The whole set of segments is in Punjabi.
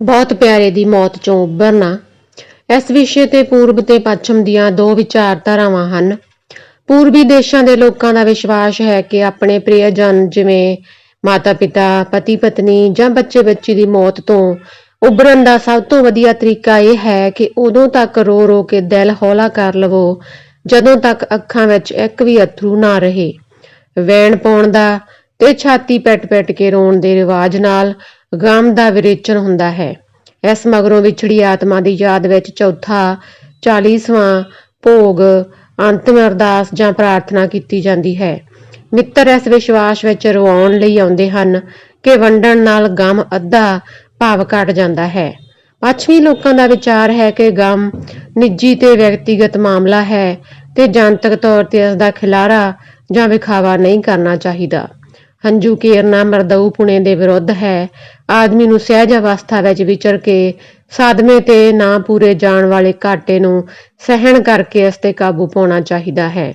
ਬਹੁਤ ਪਿਆਰੇ ਦੀ ਮੌਤ ਚੋਂ ਉੱਭਰਨਾ। ਇਸ ਵਿਸ਼ੇ ਤੇ ਪੂਰਬ ਤੇ ਪੱਛਮ ਦੀਆਂ ਦੋ ਵਿਚਾਰਧਾਰਾਵਾਂ ਹਨ। ਪੂਰਬੀ ਦੇਸ਼ਾਂ ਦੇ ਲੋਕਾਂ ਦਾ ਵਿਸ਼ਵਾਸ ਹੈ ਕਿ ਆਪਣੇ ਪ੍ਰਿਯਜਨ ਜਿਵੇਂ ਮਾਤਾ-ਪਿਤਾ, ਪਤੀ-ਪਤਨੀ ਜਾਂ ਬੱਚੇ-ਬੱਚੀ ਦੀ ਮੌਤ ਤੋਂ ਉੱਭਰਨ ਦਾ ਸਭ ਤੋਂ ਵਧੀਆ ਤਰੀਕਾ ਇਹ ਹੈ ਕਿ ਉਦੋਂ ਤੱਕ ਰੋ-ਰੋ ਕੇ ਦਿਲ ਹੌਲਾ ਕਰ ਲਵੋ ਜਦੋਂ ਤੱਕ ਅੱਖਾਂ ਵਿੱਚ ਇੱਕ ਵੀ ਅਥਰੂ ਨਾ ਰਹੇ। ਵੈਣ ਪਾਉਣ ਦਾ ਤੇ ਛਾਤੀ ਪੈਟ-ਪੈਟ ਕੇ ਰੋਣ ਦੇ ਰਿਵਾਜ ਨਾਲ ਗਮ ਦਾ ਵਿਰੇਚਨ ਹੁੰਦਾ ਹੈ। ਇਸ ਮਗਰੋਂ ਵਿਛੜੀ ਆਤਮਾ ਦੀ ਯਾਦ ਵਿੱਚ ਚੌਥਾ 40ਵਾਂ ਭੋਗ, ਅੰਤਿਮ ਅਰਦਾਸ ਜਾਂ ਪ੍ਰਾਰਥਨਾ ਕੀਤੀ ਜਾਂਦੀ ਹੈ। ਮਿੱਤਰ ਇਸ ਵਿਸ਼ਵਾਸ ਵਿੱਚ ਰਵਾਉਣ ਲਈ ਆਉਂਦੇ ਹਨ ਕਿ ਵੰਡਣ ਨਾਲ ਗਮ ਅੱਧਾ ਭਾਵ ਘਟ ਜਾਂਦਾ ਹੈ। ਪੱਛਮੀ ਲੋਕਾਂ ਦਾ ਵਿਚਾਰ ਹੈ ਕਿ ਗਮ ਨਿੱਜੀ ਤੇ ਵਿਅਕਤੀਗਤ ਮਾਮਲਾ ਹੈ ਤੇ ਜਨਤਕ ਤੌਰ ਤੇ ਇਸ ਦਾ ਖਿਲਾਰਾ ਜਾਂ ਵਿਖਾਵਾ ਨਹੀਂ ਕਰਨਾ ਚਾਹੀਦਾ। ਹੰਝੂ ਕੇਰਨਾ ਮਰਦਊ ਪੁਣੇ ਦੇ ਵਿਰੁੱਧ ਹੈ। ਆਦਮੀ ਨੂੰ ਸਹਿਜ ਅਵਸਥਾ ਵਿੱਚ ਵਿਚਰ ਕੇ ਸਾਧਮੇ ਤੇ ਨਾ ਪੂਰੇ ਜਾਣ ਵਾਲੇ ਘਾਟੇ ਨੂੰ ਸਹਿਣ ਕਰਕੇ ਇਸ ਤੇ ਕਾਬੂ ਪਾਉਣਾ ਚਾਹੀਦਾ ਹੈ।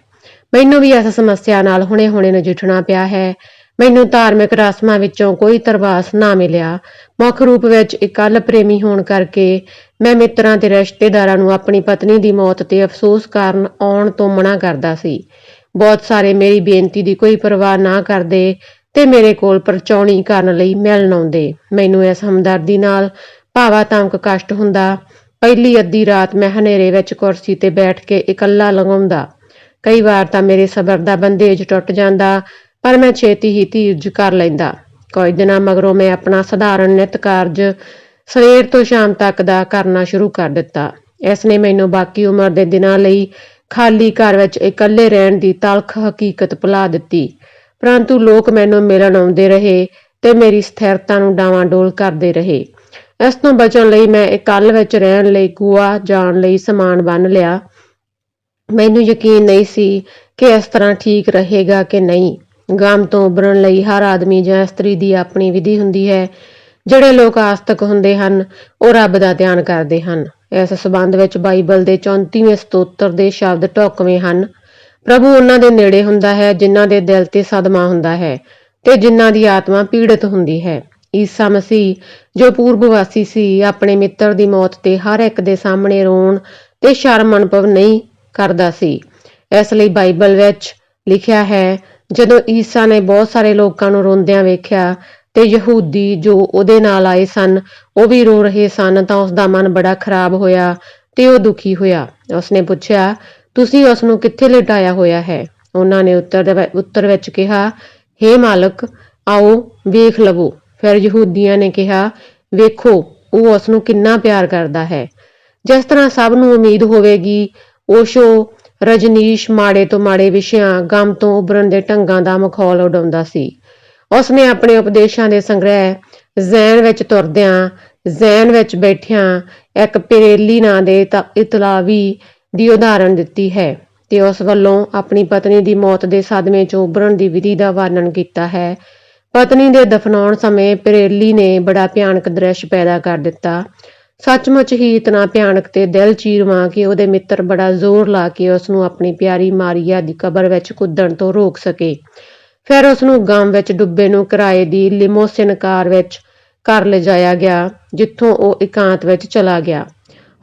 ਮੈਨੂੰ ਵੀ ਇਸ ਸਮੱਸਿਆ ਨਾਲ ਹੁਣੇ-ਹੁਣੇ ਨਜਿੱਠਣਾ ਪਿਆ ਹੈ। ਮੈਨੂੰ ਧਾਰਮਿਕ ਰਸਮਾਂ ਵਿੱਚੋਂ ਕੋਈ ਤਰਵਾਸ ਨਾ ਮਿਲਿਆ। ਮੁੱਖ ਰੂਪ ਵਿੱਚ ਇਕੱਲ ਪ੍ਰੇਮੀ ਹੋਣ ਕਰਕੇ ਮੈਂ ਮਿੱਤਰਾਂ ਤੇ ਰਿਸ਼ਤੇਦਾਰਾਂ ਨੂੰ ਆਪਣੀ ਪਤਨੀ ਦੀ ਮੌਤ ਤੇ ਅਫਸੋਸ ਕਾਰਨ ਆਉਣ ਤੋਂ ਮਨਾ ਕਰਦਾ ਸੀ। ਬਹੁਤ ਸਾਰੇ ਮੇਰੀ ਬੇਨਤੀ ਦੀ ਕੋਈ ਪਰਵਾਹ ਨਾ ਕਰਦੇ ਤੇ ਮੇਰੇ ਕੋਲ ਪਰਚੌਣੀ ਕਰਨ ਲਈ ਮਿਲਣ ਆਉਂਦੇ। ਮੈਨੂੰ ਇਸ ਹਮਦਰਦੀ ਨਾਲ ਭਾਵਾ ਭਾਵਾਤਮਕ ਕਸ਼ਟ ਹੁੰਦਾ। ਪਹਿਲੀ ਅੱਧੀ ਰਾਤ ਮੈਂ ਹਨੇਰੇ ਵਿੱਚ ਕੁਰਸੀ ਤੇ ਬੈਠ ਕੇ ਇਕੱਲਾ ਲੰਘਾਉਂਦਾ। ਕਈ ਵਾਰ ਤਾਂ ਮੇਰੇ ਸਬਰ ਦਾ ਬੰਦੇਜ ਟੁੱਟ ਜਾਂਦਾ, ਪਰ ਮੈਂ ਛੇਤੀ ਹੀ ਧੀਰਜ ਕਰ ਲੈਂਦਾ। ਕੁਝ ਦਿਨਾਂ ਮਗਰੋਂ ਮੈਂ ਆਪਣਾ ਸਧਾਰਨ ਨਿਤ ਕਾਰਜ ਸਵੇਰ ਤੋਂ ਸ਼ਾਮ ਤੱਕ ਦਾ ਕਰਨਾ ਸ਼ੁਰੂ ਕਰ ਦਿੱਤਾ। ਇਸ ਨੇ ਮੈਨੂੰ ਬਾਕੀ ਉਮਰ ਦੇ ਦਿਨਾਂ ਲਈ ਖਾਲੀ ਘਰ ਵਿੱਚ ਇਕੱਲੇ ਰਹਿਣ ਦੀ ਤਲਖ ਹਕੀਕਤ ਭੁਲਾ ਦਿੱਤੀ। ਪਰੰਤੂ ਲੋਕ ਮੈਨੂੰ ਮਿਲਣ ਆਉਂਦੇ ਰਹੇ ਤੇ ਮੇਰੀ ਸਥਿਰਤਾ ਨੂੰ ਡਾਵਾਂਡੋਲ ਕਰਦੇ ਰਹੇ। ਇਸ ਤੋਂ ਬਚਣ ਲਈ ਮੈਂ ਇਕੱਲ ਵਿੱਚ ਰਹਿਣ ਲਈ ਗੋਆ ਜਾਣ ਲਈ ਸਮਾਨ ਬੰਨ ਲਿਆ। ਮੈਨੂੰ ਯਕੀਨ ਨਹੀਂ ਸੀ ਕਿ ਇਸ ਤਰ੍ਹਾਂ ਠੀਕ ਰਹੇਗਾ ਕਿ ਨਹੀਂ। ਗਮ ਤੋਂ ਉਭਰਨ ਲਈ ਹਰ ਆਦਮੀ ਜਾਂ ਇਸਤਰੀ ਦੀ ਆਪਣੀ ਵਿਧੀ ਹੁੰਦੀ ਹੈ। ਜਿਹੜੇ ਲੋਕ ਆਸਤਕ ਹੁੰਦੇ ਹਨ, ਉਹ ਰੱਬ ਦਾ ਧਿਆਨ ਕਰਦੇ ਹਨ। ਇਸ ਸਬੰਧ ਵਿੱਚ ਬਾਈਬਲ ਦੇ 34ਵੇਂ ਸਤੋਤਰ ਦੇ ਸ਼ਬਦ ਢੁਕਵੇਂ ਹਨ। ਪ੍ਰਭੂ ਉਹਨਾਂ ਦੇ ਨੇੜੇ ਹੁੰਦਾ ਹੈ, ਜਿਨ੍ਹਾਂ ਦੇ ਦਿਲ ਤੇ ਸਦਮਾ ਹੁੰਦਾ ਹੈ ਤੇ ਜਿਨ੍ਹਾਂ ਦੀ ਆਤਮਾ ਪੀੜਤ ਹੁੰਦੀ ਹੈ। ਈਸਾ ਮਸੀਹ, ਜੋ ਪੂਰਬ ਵਾਸੀ ਸੀ, ਆਪਣੇ ਮਿੱਤਰ ਦੀ ਮੌਤ ਤੇ ਹਰ ਇੱਕ ਦੇ ਸਾਹਮਣੇ ਰੋਣ ਤੇ ਸ਼ਰਮ ਅਨੁਭਵ ਨਹੀਂ ਕਰਦਾ ਸੀ। ਇਸ ਲਈ ਬਾਈਬਲ ਵਿੱਚ ਲਿਖਿਆ ਹੈ, ਜਦੋਂ ਈਸਾ ਨੇ ਬਹੁਤ ਸਾਰੇ ਲੋਕਾਂ ਨੂੰ ਰੋਂਦਿਆਂ ਵੇਖਿਆ ਤੇ ਯਹੂਦੀ ਜੋ ਉਹਦੇ ਨਾਲ ਆਏ ਸਨ, ਉਹ ਵੀ ਰੋ ਰਹੇ ਸਨ ਤਾਂ ਉਸ ਦਾ ਮਨ ਬੜਾ ਖਰਾਬ ਹੋਇਆ ਤੇ ਉਹ ਦੁਖੀ ਹੋਇਆ। ਉਸਨੇ ਪੁੱਛਿਆ, ਤੁਸੀਂ ਉਸ ਨੂੰ ਕਿੱਥੇ ਲਟਾਇਆ ਹੋਇਆ ਹੈ? ਉਹਨਾਂ ਨੇ ਉੱਤਰ ਉੱਤਰ ਵਿੱਚ ਕਿਹਾ हे ਮਾਲਕ, ਆਓ ਵੇਖ ਲਵੋ। ਫਿਰ ਯਹੂਦੀਆਂ ਨੇ ਕਿਹਾ, ਵੇਖੋ, ਉਹ ਉਸ ਨੂੰ ਕਿੰਨਾ ਪਿਆਰ ਕਰਦਾ ਹੈ। ਜਿਸ ਤਰ੍ਹਾਂ ਸਭ ਨੂੰ ਉਮੀਦ ਹੋਵੇਗੀ, ਓਸ਼ੋ ਰਜਨੀਸ਼ ਮਾੜੇ ਤੋਂ ਮਾੜੇ ਵਿਸ਼ਿਆਂ, ਗਮ ਤੋਂ ਉਭਰਨ ਦੇ ਢੰਗਾਂ ਦਾ ਮਖੌਲ ਉਡਾਉਂਦਾ ਸੀ। ਉਸਨੇ ਆਪਣੇ ਉਪਦੇਸ਼ਾਂ ਦੇ ਸੰਗ੍ਰਹਿ ਜ਼ੈਨ ਵਿੱਚ ਤੁਰਦਿਆਂ ਜ਼ੈਨ ਵਿੱਚ ਬੈਠਿਆਂ, ਇੱਕ ਪਰੇਲੀ ਨਾਂ ਦੇ ਇਤਲਾਵੀ ਦੀ ਉਦਾਹਰਣ ਦਿੱਤੀ ਹੈ ਤੇ ਉਸ ਵੱਲੋਂ ਆਪਣੀ ਪਤਨੀ ਦੀ ਮੌਤ ਦੇ ਸਦਮੇ ਚੋਂ ਉਭਰਨ ਦੀ ਵਿਧੀ ਦਾ ਵਰਣਨ ਕੀਤਾ ਹੈ। ਪਤਨੀ ਦੇ ਦਫਨਾਉਣ ਸਮੇਂ ਪਰੇਲੀ ਨੇ ਬੜਾ ਭਿਆਨਕ ਦ੍ਰਿਸ਼ ਪੈਦਾ ਕਰ ਦਿੱਤਾ। ਸੱਚਮੁੱਚ ਹੀ ਇਤਨਾ ਭਿਆਨਕ ਤੇ ਦਿਲ ਚੀਰਵਾਂ ਕਿ ਉਹਦੇ ਮਿੱਤਰ ਬੜਾ ਜ਼ੋਰ ਲਾ ਕੇ ਉਸ ਨੂੰ ਆਪਣੀ ਪਿਆਰੀ ਮਾਰੀਆ ਦੀ ਕਬਰ ਵਿੱਚ ਕੁੱਦਣ ਤੋਂ ਰੋਕ ਸਕੇ। ਫਿਰ ਉਸ ਨੂੰ ਗਮ ਵਿੱਚ ਡੁੱਬੇ ਨੂੰ ਕਿਰਾਏ ਦੀ ਲਿਮੋਸਿਨ ਕਾਰ ਵਿੱਚ ਘਰ ਲਿਜਾਇਆ ਗਿਆ, ਜਿੱਥੋਂ ਉਹ ਇਕਾਂਤ ਵਿੱਚ ਚਲਾ ਗਿਆ।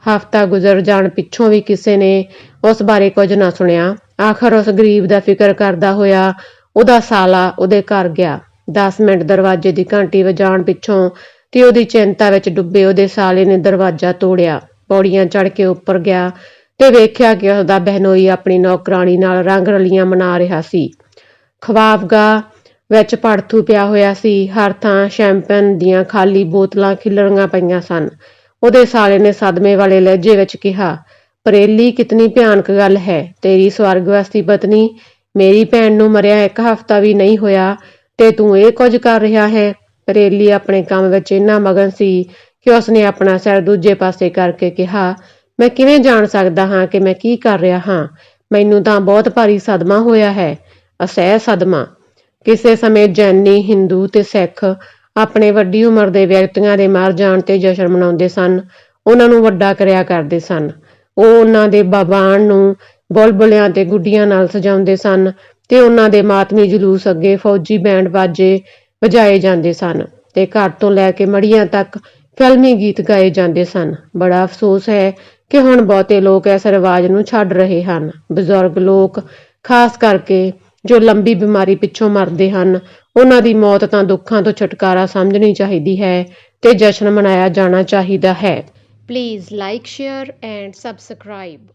ਹਫ਼ਤਾ ਗੁਜ਼ਰ ਜਾਣ ਪਿੱਛੋਂ ਵੀ ਕਿਸੇ ਨੇ ਉਸ ਬਾਰੇ ਕੁਝ ਨਾ ਸੁਣਿਆ। ਆਖਰ ਉਸ ਗਰੀਬ ਦਾ ਫਿਕਰ ਕਰਦਾ ਹੋਇਆ ਉਹਦਾ ਸਾਲਾ ਉਹਦੇ ਘਰ ਗਿਆ। 10 ਮਿੰਟ ਦਰਵਾਜ਼ੇ ਦੀ ਘੰਟੀ ਵਜਾਉਣ ਪਿੱਛੋਂ ਤੇ ਉਹਦੀ ਚਿੰਤਾ ਵਿੱਚ ਡੁੱਬੇ ਉਹਦੇ ਸਾਲੇ ਨੇ ਦਰਵਾਜ਼ਾ ਤੋੜਿਆ। ਪੌੜੀਆਂ ਚੜ੍ਹ ਕੇ ਉੱਪਰ ਗਿਆ ਤੇ ਵੇਖਿਆ ਕਿ ਉਹਦਾ ਬਹਿਨੋਈ ਆਪਣੀ ਨੌਕਰਾਣੀ ਨਾਲ ਰੰਗ ਰਲੀਆਂ ਮਨਾ ਰਿਹਾ ਸੀ। ਖਵਾਬਗਾਹ ਵਿੱਚ ਪੜਥੂ ਪਿਆ ਹੋਇਆ ਸੀ। ਹਰ ਥਾਂ ਸ਼ੈਂਪੇਨ ਦੀਆਂ ਖਾਲੀ ਬੋਤਲਾਂ ਖਿਲਰੀਆਂ ਪਈਆਂ ਸਨ। ਉਹਦੇ ਸਾਲੇ ਨੇ ਸਦਮੇ ਵਾਲੇ ਲਹਿਜੇ ਵਿੱਚ ਕਿਹਾ, ਪਰੇਲੀ, ਕਿਤਨੀ ਭਿਆਨਕ ਗੱਲ ਹੈ। ਤੇਰੀ ਸਵਰਗਵਾਸੀ ਪਤਨੀ, ਮੇਰੀ ਭੈਣ ਨੂੰ ਮਰਿਆ ਇੱਕ ਹਫ਼ਤਾ ਵੀ ਨਹੀਂ ਹੋਇਆ ਤੇ ਤੂੰ ਇਹ ਕੁਝ ਕਰ ਰਿਹਾ ਹੈ? ਪਰੇਲੀ ਆਪਣੇ ਕੰਮ ਵਿੱਚ ਇੰਨਾ ਮਗਨ ਸੀ ਕਿ ਉਸਨੇ ਆਪਣਾ ਸਿਰ ਦੂਜੇ ਪਾਸੇ ਕਰਕੇ ਕਿਹਾ, ਮੈਂ ਕਿਵੇਂ ਜਾਣ ਸਕਦਾ ਹਾਂ ਕਿ ਮੈਂ ਕੀ ਕਰ ਰਿਹਾ ਹਾਂ? ਮੈਨੂੰ ਤਾਂ ਬਹੁਤ ਭਾਰੀ ਸਦਮਾ ਹੋਇਆ ਹੈ। ਅਸਹਿ ਸਦਮਾ। ਕਿਸੇ ਸਮੇਂ ਜੈਨੀ, ਹਿੰਦੂ ਤੇ ਸਿੱਖ ਆਪਣੇ ਵੱਡੀ ਉਮਰ ਦੇ ਵਿਅਕਤੀਆਂ ਦੇ ਮਰ ਜਾਣ ਤੇ ਜਸ਼ਨ ਮਨਾਉਂਦੇ ਸਨ। ਉਹਨਾਂ ਨੂੰ ਵੱਡਾ ਕਰਿਆ ਕਰਦੇ ਸਨ। ਉਹ ਉਹਨਾਂ ਦੇ ਬਾਬਾਨ ਨੂੰ ਬੁਲਬੁਲਿਆਂ ਤੇ ਗੁੱਡੀਆਂ ਨਾਲ ਸਜਾਉਂਦੇ ਸਨ ਤੇ ਉਹਨਾਂ ਦੇ ਮਾਤਮੀ ਜਲੂਸ ਅੱਗੇ ਫੌਜੀ ਬੈਂਡ ਬਾਜੇ ਵਜਾਏ ਜਾਂਦੇ ਸਨ ਤੇ ਘਰ ਤੋਂ ਲੈ ਕੇ ਮੜੀਆਂ ਤੱਕ ਫਿਲਮੀ ਗੀਤ ਗਾਏ ਜਾਂਦੇ ਸਨ। ਬੜਾ ਅਫਸੋਸ ਹੈ ਕਿ ਹੁਣ ਬਹੁਤੇ ਲੋਕ ਇਸ ਰਿਵਾਜ ਨੂੰ ਛੱਡ ਰਹੇ ਹਨ। ਬਜ਼ੁਰਗ ਲੋਕ, ਖਾਸ ਕਰਕੇ ਜੋ ਲੰਬੀ ਬਿਮਾਰੀ ਪਿੱਛੋਂ ਮਰਦੇ ਹਨ, ਉਹਨਾਂ ਦੀ ਮੌਤ ਤਾਂ ਦੁੱਖਾਂ ਤੋਂ ਛੁਟਕਾਰਾ ਸਮਝਣੀ ਚਾਹੀਦੀ ਹੈ ਤੇ ਜਸ਼ਨ ਮਨਾਇਆ ਜਾਣਾ ਚਾਹੀਦਾ ਹੈ। Please like share and subscribe